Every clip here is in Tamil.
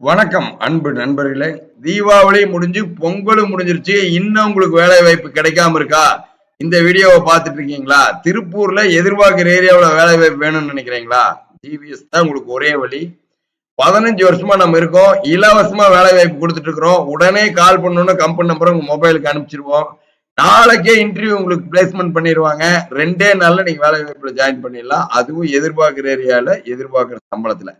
வணக்கம் அன்பு நண்பர்களே. தீபாவளி முடிஞ்சு பொங்கலும் முடிஞ்சிருச்சு. இன்னும் உங்களுக்கு வேலை வாய்ப்பு கிடைக்காம இருக்கா? இந்த வீடியோவை பார்த்துட்டு இருக்கீங்களா? திருப்பூர்ல எதிர்பார்க்குற ஏரியாவில் வேலை வாய்ப்பு வேணும்னு நினைக்கிறீங்களா? டிவிஎஸ் தான் உங்களுக்கு ஒரே வழி. பதினஞ்சு வருஷமா நம்ம இருக்கோம். இலவசமா வேலை வாய்ப்பு கொடுத்துட்டு இருக்கிறோம். உடனே கால் பண்ணணும்னு கம்பெனி நம்பரை உங்க மொபைலுக்கு அனுப்பிச்சிருவோம். நாளைக்கே இன்டர்வியூ உங்களுக்கு பிளேஸ்மெண்ட் பண்ணிடுவாங்க ரெண்டே நாள்ல நீங்க வேலை வாய்ப்புல ஜாயின் பண்ணிடலாம். அதுவும் எதிர்பார்க்குற ஏரியாவில் எதிர்பார்க்குற சம்பளத்துல.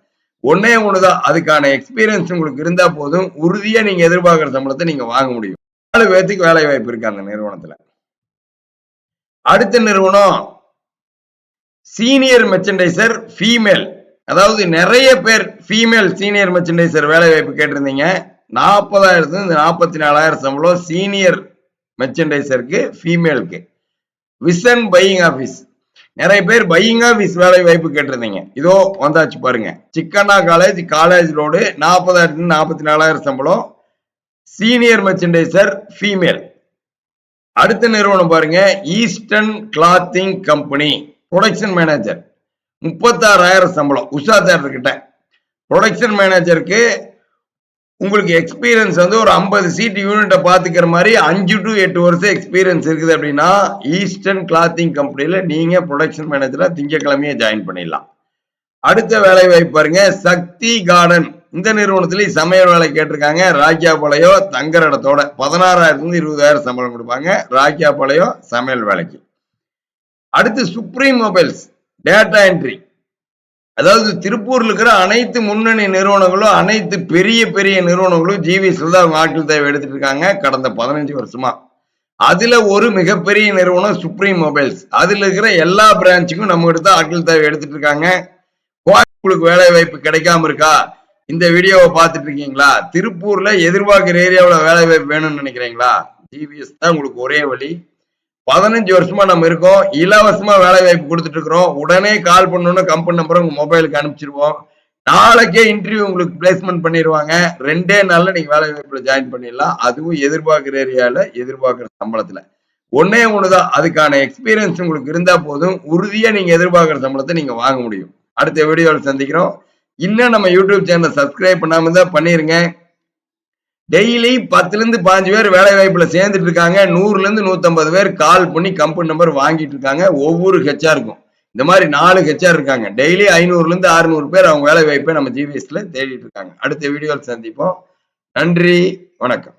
ஒன்னே ஒண்ணுதான். அதுக்கான எக்ஸ்பீரியன்ஸ் உங்களுக்கு இருந்தா போதும். உறுதியா நீங்க எதிர்பார்க்கிற சம்பளத்தை நீங்க வாங்க முடியும். நாலு பேர்த்துக்கு வேலை வாய்ப்பு இருக்கு அந்த நிறுவனத்துல. அடுத்த நிறுவனம் சீனியர் மெர்ச்சன்டைசர் ஃபீமேல் அதாவது நிறைய பேர் ஃபீமேல் சீனியர் மெர்ச்சன்டைசர் வேலை வாய்ப்பு கேட்டிருந்தீங்க. நாற்பதாயிரத்துல இருந்து நாற்பத்தி நாலாயிரம் சம்பளம் சீனியர் மெர்ச்சன்டைசருக்கு ஃபீமேலுக்கு விசன் பையிங் ஆஃபீஸ் நிறைய பேர் பையிங் ஆஃபீஸ் வேலை வாய்ப்பு கேட்டிருந்தீங்க. இதோ வந்தாச்சு பாருங்க. சிக்கண்ணா காலேஜ் காலேஜ் ரோடு நாற்பதாயிரத்து நாற்பத்தி நாலாயிரம் சம்பளம். சீனியர் மெர்ச்சன்டைசர் ஃபீமேல் அடுத்த நிறுவனம் பாருங்க. Eastern clothing company production manager முப்பத்தாறாயிரம் சம்பளம். உஷா சார் கிட்ட. ப்ரொடக்ஷன் மேனேஜருக்கு உங்களுக்கு எக்ஸ்பீரியன்ஸ் வந்து ஒரு ஐம்பது சீட் யூனிட்டை பார்த்துக்கிற மாதிரி அஞ்சு டு எட்டு வருஷம் எக்ஸ்பீரியன்ஸ் இருக்குது அப்படின்னா ஈஸ்டர்ன் கிளாத்திங் கம்பெனியில் நீங்கள் ப்ரொடக்ஷன் மேனேஜராக திங்கக்கிழமையே ஜாயின் பண்ணிடலாம். அடுத்த வேலை வாய்ப்பு பாருங்க சக்தி கார்டன் இந்த நிறுவனத்துலேயும் சமையல் வேலை கேட்டிருக்காங்க ராக்கியாபாளையம் தங்குற இடத்தோட. பதினாறாயிரத்துலேருந்து இருபதாயிரம் சம்பளம் கொடுப்பாங்க ராக்கியாபாளையம் சமையல் வேலைக்கு. அடுத்து சுப்ரீம் மொபைல்ஸ் டேட்டா என்ட்ரி அதாவது திருப்பூர்ல இருக்கிற அனைத்து முன்னணி நிறுவனங்களும் அனைத்து பெரிய பெரிய நிறுவனங்களும் ஜிவிஎஸ்ல தான் ஆட்கள் தேவை எடுத்துட்டு இருக்காங்க கடந்த பதினஞ்சு வருஷமா. அதுல ஒரு மிகப்பெரிய நிறுவனம் சுப்ரீம் மொபைல்ஸ் அதுல இருக்கிற எல்லா பிரான்ச்சுக்கும் நம்ம எடுத்து ஆட்கள் தேவை எடுத்துட்டு இருக்காங்க. கோயம்புத்தூருக்கு வேலை வாய்ப்பு கிடைக்காம இருக்கா? இந்த வீடியோவை பார்த்துட்டு இருக்கீங்களா? திருப்பூர்ல எதிர்பார்க்கிற ஏரியாவில் வேலை வாய்ப்பு வேணும்னு நினைக்கிறீங்களா? ஜிவிஎஸ் தான் உங்களுக்கு ஒரே வழி. பதினஞ்சு வருஷமா நம்ம இருக்கோம். இலவசமா வேலை வாய்ப்பு கொடுத்துட்டு இருக்கிறோம் உடனே கால் பண்ணணும்னு கம்பெனி நம்பரை உங்க மொபைலுக்கு அனுப்பிச்சிருவோம். நாளைக்கே இன்டர்வியூ உங்களுக்கு பிளேஸ்மெண்ட் பண்ணிடுவாங்க ரெண்டே நாள்ல நீங்க வேலை வாய்ப்புல ஜாயின் பண்ணிடலாம். அதுவும் எதிர்பார்க்குற ஏரியால எதிர்பார்க்குற சம்பளத்துல. ஒன்னே ஒண்ணுதான். அதுக்கான எக்ஸ்பீரியன்ஸ் உங்களுக்கு இருந்தா போதும். உறுதியா நீங்க எதிர்பார்க்குற சம்பளத்தை நீங்க வாங்க முடியும். அடுத்த வீடியோவில் சந்திக்கிறோம். இன்னும் நம்ம யூடியூப் சேனலை சப்ஸ்கிரைப் பண்ணாம தான் பண்ணிருங்க. டெய்லி பத்துல இருந்து பாஞ்சு பேர் வேலை வாய்ப்புல சேர்ந்துட்டு இருக்காங்க. நூறுல இருந்து நூத்தம்பது பேர் கால் பண்ணி கம்பெனி நம்பர் வாங்கிட்டு இருக்காங்க. ஒவ்வொரு ஹெச்ஆருக்கும் இந்த மாதிரி நாலு ஹெச்ஆர் இருக்காங்க. டெய்லி ஐநூறுல இருந்து அறுநூறு பேர் அவங்க வேலை வாய்ப்பை நம்ம ஜிபிஎஸ்ல தேடிட்டு இருக்காங்க. அடுத்த வீடியோவில் சந்திப்போம். நன்றி. வணக்கம்.